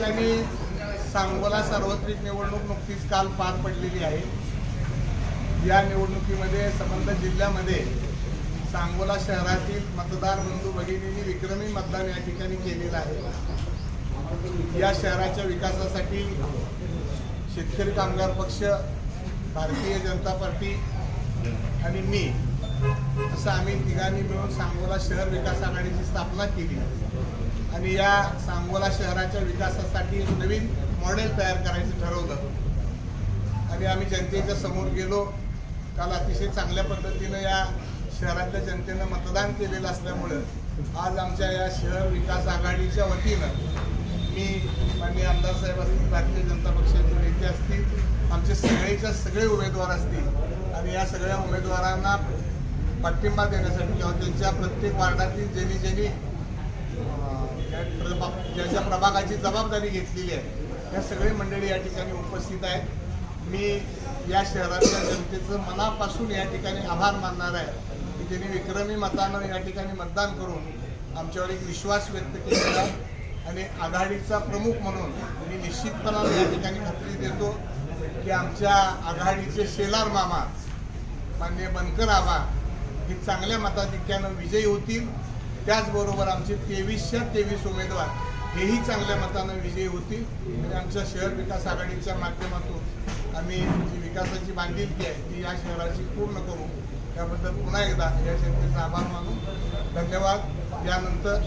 ठिकाणी सांगोला सार्वत्रिक निवडणूक नुकतीच काल पार पडलेली आहे. या निवडणुकीमध्ये संबंध जिल्ह्यामध्ये सांगोला शहरातील मतदार बंधू भगिनींनी विक्रमी मतदान या ठिकाणी केलेलं आहे. या शहराच्या विकासासाठी शेतकरी कामगार पक्ष भारतीय जनता पार्टी आणि मी असं आम्ही तिघांनी मिळून सांगोला शहर विकास आघाडीची स्थापना केली. आणि या सांगोला शहराच्या विकासासाठी एक नवीन मॉडेल तयार करायचं ठरवलं. आणि आम्ही जनतेच्या समोर गेलो. काल अतिशय चांगल्या पद्धतीनं या शहरातल्या जनतेनं मतदान केलेलं असल्यामुळं आज आमच्या या शहर विकास आघाडीच्या वतीनं मी माननीय आमदार साहेब असतील भारतीय जनता पक्षाचे नेते असतील आमचे सगळेच्या सगळे उमेदवार असतील आणि या सगळ्या उमेदवारांना पाठिंबा देण्यासाठी किंवा त्यांच्या प्रत्येक वार्डातील ज्यांनी ज्यांनी प्रभागाची जबाबदारी घेतलेली आहे. या सगळे मंडळी या ठिकाणी उपस्थित आहेत. मी या शहरातल्या जनतेचं मनापासून या ठिकाणी आभार मानणार आहे की त्यांनी विक्रमी मतानं या ठिकाणी मतदान करून आमच्यावर एक विश्वास व्यक्त केलेला आणि आघाडीचा प्रमुख म्हणून मी निश्चितपणानं या ठिकाणी खात्री देतो की आमच्या आघाडीचे शेलार मामा माननीय बनकर आबा हे चांगल्या मताधिक्यानं विजयी होतील. त्याचबरोबर आमचे तेवीसच्या तेवीस उमेदवार हेही चांगल्या मतानं विजयी होतील. आणि आमच्या शहर विकास आघाडीच्या माध्यमातून आम्ही जी विकासाची बांधिलकी आहे ती या शहराची पूर्ण करू. त्याबद्दल पुन्हा एकदा या जनतेचा आभार मानून धन्यवाद. यानंतर